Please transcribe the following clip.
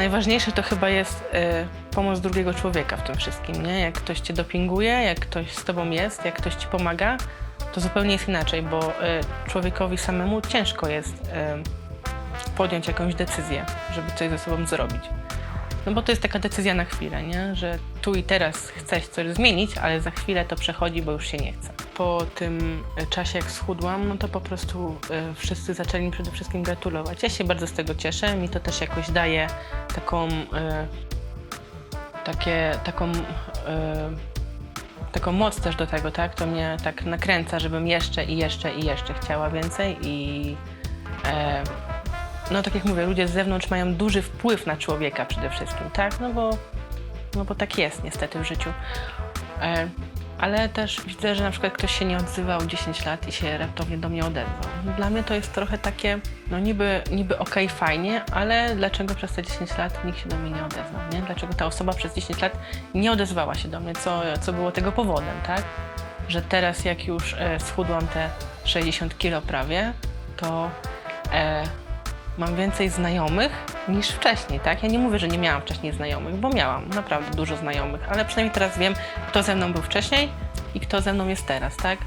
najważniejsze to chyba jest e, pomoc drugiego człowieka w tym wszystkim, nie? Jak ktoś cię dopinguje, jak ktoś z tobą jest, jak ktoś ci pomaga, to zupełnie jest inaczej, bo e, człowiekowi samemu ciężko jest e, podjąć jakąś decyzję, żeby coś ze sobą zrobić. No bo to jest taka decyzja na chwilę, nie? Że tu i teraz chcesz coś zmienić, ale za chwilę to przechodzi, bo już się nie chce. Po tym e, czasie, jak schudłam, no to po prostu e, wszyscy zaczęli mi przede wszystkim gratulować. Ja się bardzo z tego cieszę, mi to też jakoś daje taką, e, takie, taką, taką moc też do tego, tak? To mnie tak nakręca, żebym jeszcze i jeszcze i jeszcze chciała więcej i e, no tak jak mówię, ludzie z zewnątrz mają duży wpływ na człowieka przede wszystkim, tak? No bo, no bo tak jest niestety w życiu. E, ale też widzę, że na przykład ktoś się nie odzywał 10 lat i się raptownie do mnie odezwał. Dla mnie to jest trochę takie, no niby, niby okej, fajnie, ale dlaczego przez te 10 lat nikt się do mnie nie odezwał, nie? Dlaczego ta osoba przez 10 lat nie odezwała się do mnie, co, co było tego powodem, tak? Że teraz jak już e, schudłam te 60 kilo prawie, to e, mam więcej znajomych niż wcześniej, tak? Ja nie mówię, że nie miałam wcześniej znajomych, bo miałam naprawdę dużo znajomych, ale przynajmniej teraz wiem, kto ze mną był wcześniej i kto ze mną jest teraz, tak?